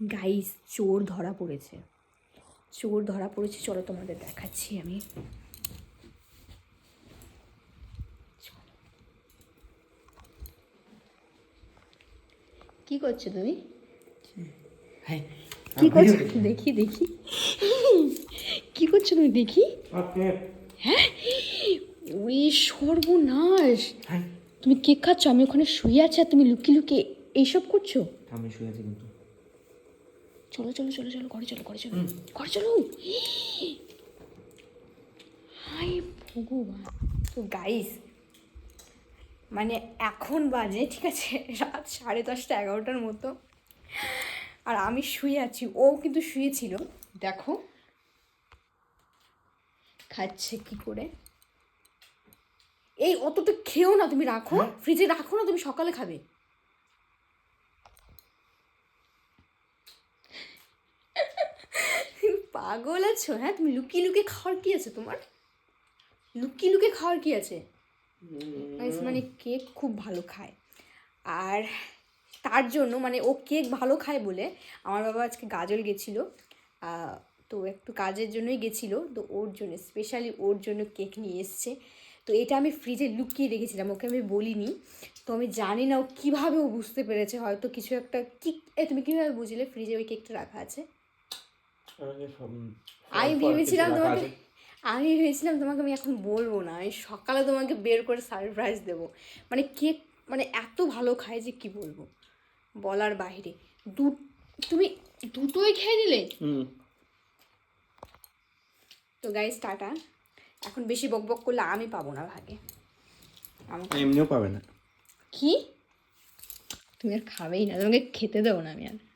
Guys চোর ধরা পড়েছে। চোর ধরা পড়েছে চলো তোমাদের দেখাচ্ছি আমি। কি করছ তুমি? কি করছ? দেখি দেখি। কি করছ তুমি? দেখি। হ্যাঁ? ওই সর্বনাশ। তুমি কেক খাচ্ছ? আমি ওখানে শুয়ে আছি আর তুমি লুকিয়ে লুকিয়ে এইসব করছ? আমি শুয়ে আছি কিন্তু। চলো চলো চলো চলো ঘরে চলো ঘরে চলো ঘরে চলো। হাই ভগবান। তো গাইস মানে এখন বাজে ঠিক আছে? রাত সাড়ে দশটা এগারোটার মতো। আর আমি শুয়ে আছি ও কিন্তু শুয়েছিল। দেখো। খাচ্ছে কি করে? এই অতটা খেও না তুমি রাখো। ফ্রিজে রাখো না তুমি সকালে খাবে। পাগল আছো? হ্যাঁ তুমি লুকিয়ে লুকিয়ে খাওয়ার কি আছে তোমার? লুকিয়ে লুকিয়ে খাওয়ার কি আছে? মানে কেক খুব ভালো খায়। আর তার জন্য মানে ও কেক ভালো খায় বলে আমার বাবা আজকে গাজল গেছিল। তো একটু কাজের জন্যই গেছিল তো ওর জন্য স্পেশালি ওর জন্য কেক নিয়ে এসছে। তো এটা আমি ফ্রিজে লুকিয়ে রেখেছিলাম ওকে আমি বলিনি। তো আমি জানি না ও কীভাবে ও বুঝতে পেরেছে হয়তো কিছু একটা কি এ তুমি কীভাবে বুঝলে? ফ্রিজে ওই কেকটা রাখা আছে? আমি ভেবেছিলাম তোমাকে আমি ভেবেছিলাম তোমাকে আমি এখন বলব না। আমি সকালে তোমাকে বের করে সারপ্রাইজ দেবো। মানে কেক মানে এত ভালো খায় যে কি বলব? বলার বাইরে দু তুমি দুটোই খেয়ে নিলে? হুম। তো গাইস টাটা। এখন বেশি বক বক করলে আমি পাবো না ভাগে। এমনিও পাবে না। কি? তুমি আর খাবেই না। তোমাকে খেতে দেবো না আমি আর।